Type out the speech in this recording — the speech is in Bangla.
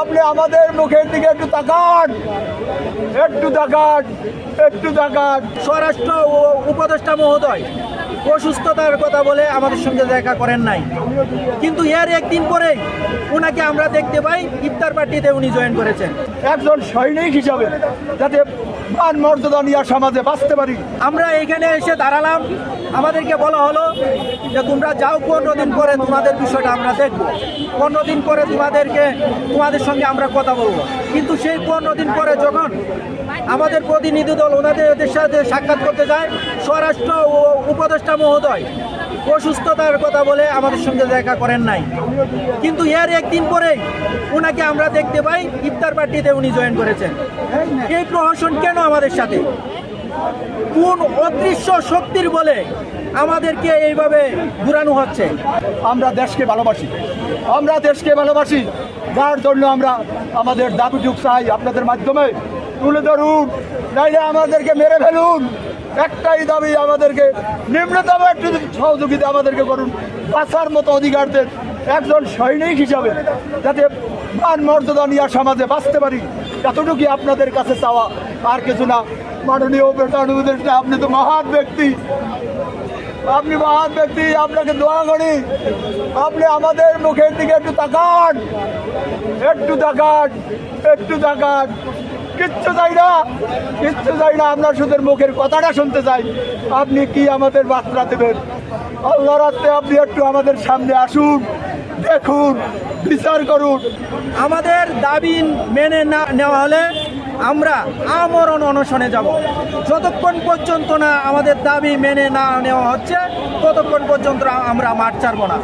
আপনি আমাদের মুখের দিকে একটু তাকান। একটু তাকান একটু তাকান। স্বরাষ্ট্র উপদেষ্টা মহোদয় অসুস্থতার কথা বলে আমাদের সঙ্গে দেখা করেন নাই। কিন্তু এর একদিন পরেই ওনাকে আমরা দেখতে পাই ইফতার পার্টিতে উনি জয়েন করেছেন। একজন সৈনিক হিসাবে যাতে মান মর্যাদা নিয়ে সমাজে বাঁচতে পারি। আমরা এখানে এসে দাঁড়ালাম। আমাদেরকে বলা হলো যে তোমরা যাও পনেরো দিন পরে তোমাদের বিষয়টা আমরা দেখব। পনেরো দিন পরে তোমাদেরকে তোমাদের সঙ্গে আমরা কথা বলব। কিন্তু সেই পনেরো দিন পরে যখন আমাদের প্রতিনিধি দল ওনাদের সাথে সাক্ষাৎ করতে যায় স্বরাষ্ট্র ও উপদেষ্টা মহোদয় অসুস্থতার কথা বলে আমাদের সঙ্গে দেখা করেন নাই। কিন্তু এর একদিন পরেই ওনাকে আমরা দেখতে পাই, ইফতার পার্টিতে উনি জয়েন করেছেন। এই প্রহসন কেন আমাদের সাথে? কোন অদৃশ্য শক্তির বলে আমাদেরকে এইভাবে ঘুরানো হচ্ছে? আমরা দেশকে ভালোবাসি। আমরা দেশকে ভালোবাসি। যার জন্য আমরা আমাদের দাবিটুক চাই আপনাদের মাধ্যমে তুলে ধরুন, নাইলে আমাদেরকে মেরে ফেলুন। একটাই দাবি আমাদেরকে, নিম্নতম একটু সহযোগিতা আমাদেরকে করুন। বাঁচার মতো অধিকার দেন একজন সৈনিক হিসাবে যাতে মান মর্যাদা নিয়ে সমাজে বাঁচতে পারি, এতটুকুই আপনাদের কাছে চাওয়া। আর কিছু না, মাননীয় প্রধান উপদেষ্টা আপনি তো মহান ব্যক্তি। আপনি মহান ব্যক্তি, আপনাকে দোয়া করি। আপনি আমাদের মুখের দিকে একটু তাকান। একটু তাকান একটু তাকান। কিচ্ছু চাই না, কিচ্ছু চাই না আপনার সুদের মুখের কথাটা শুনতে চাই। আপনি কি আমাদের বার্তা দেবেন? আল্লাহ আপনি একটু আমাদের সামনে আসুন, দেখুন, বিচার করুন। আমাদের দাবি মেনে না নেওয়া হলে আমরা আমরণ অনশনে যাব। যতক্ষণ পর্যন্ত না আমাদের দাবি মেনে না নেওয়া হচ্ছে, ততক্ষণ পর্যন্ত আমরা মাঠ ছাড়বো না।